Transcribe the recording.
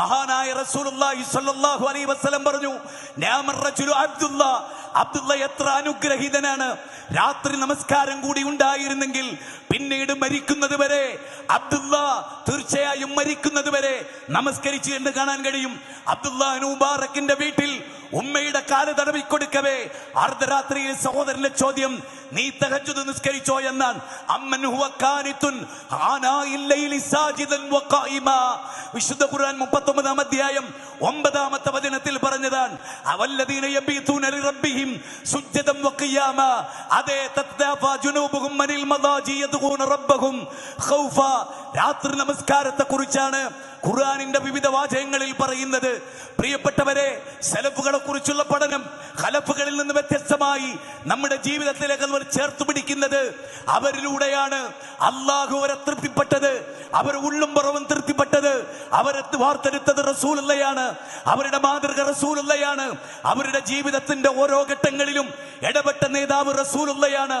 മഹാനായ റസൂലുള്ളാഹി സ്വല്ലല്ലാഹു അലൈഹി വസല്ലം പറഞ്ഞു നിഅമർ റജുലു അബ്ദുല്ല. അബ്ദുല്ല എത്ര അനുഗ്രഹീതനാണ്. രാത്രി നമസ്കാരം കൂടി ഉണ്ടായിരുന്നെങ്കിൽ പിന്നീട് മരിക്കുന്നത് വരെ അബ്ദുല്ല തീർച്ചയായും മരിക്കുന്നത് വരെ നമസ്കരിച്ചു എന്ന് കാണാൻ കഴിയും. അബ്ദുല്ല മുബാറക്കിന്റെ വീട്ടിൽ ഉമ്മയുടെ കാൽ തടവി കൊടുക്കവേ അർദ്ധരാത്രിയിൽ സഹോദരന്റെ ചോദ്യം നീ തഹജ്ജുദ് നിസ്കരിച്ചോ? എന്നാണ്. അമ്മൻ ഹുവ സാജിദൻ വിശുദ്ധ ഖുർആൻ 39 അധ്യായം ഒമ്പതാമത്തെ വചനത്തിൽ പറഞ്ഞതാണ് അവല്ലദീന വഖിയാമ മനിൽ റബ്ബഹും ഖൗഫ. രാത്രി നമസ്കാരത്തെ കുറിച്ചാണ് ഖുർആാനിന്റെ വിവിധ വാചകങ്ങളിൽ പറയുന്നത്. പ്രിയപ്പെട്ടവരെ സെലഫുകളെ കുറിച്ചുള്ള പഠനം ഹലഫുകളിൽ നിന്ന് വ്യത്യസ്തമായി നമ്മുടെ ജീവിതത്തിലേക്ക് അവർ ചേർത്ത് പിടിക്കുന്നത് അവരിലൂടെയാണ്. അള്ളാഹു അവരെ തൃപ്തിപ്പെട്ടത് അവർ ഉള്ളും പുറവും തൃപ്തിപ്പെട്ടത്. അവരെ വാർത്തെടുത്തത് റസൂലുള്ളയാണ് അവരുടെ മാതൃക റസൂലുള്ളയാണ് അവരുടെ ജീവിതത്തിന്റെ ഓരോ ഘട്ടങ്ങളിലും ഇടപെട്ട നേതാവ് റസൂലുള്ളയാണ്.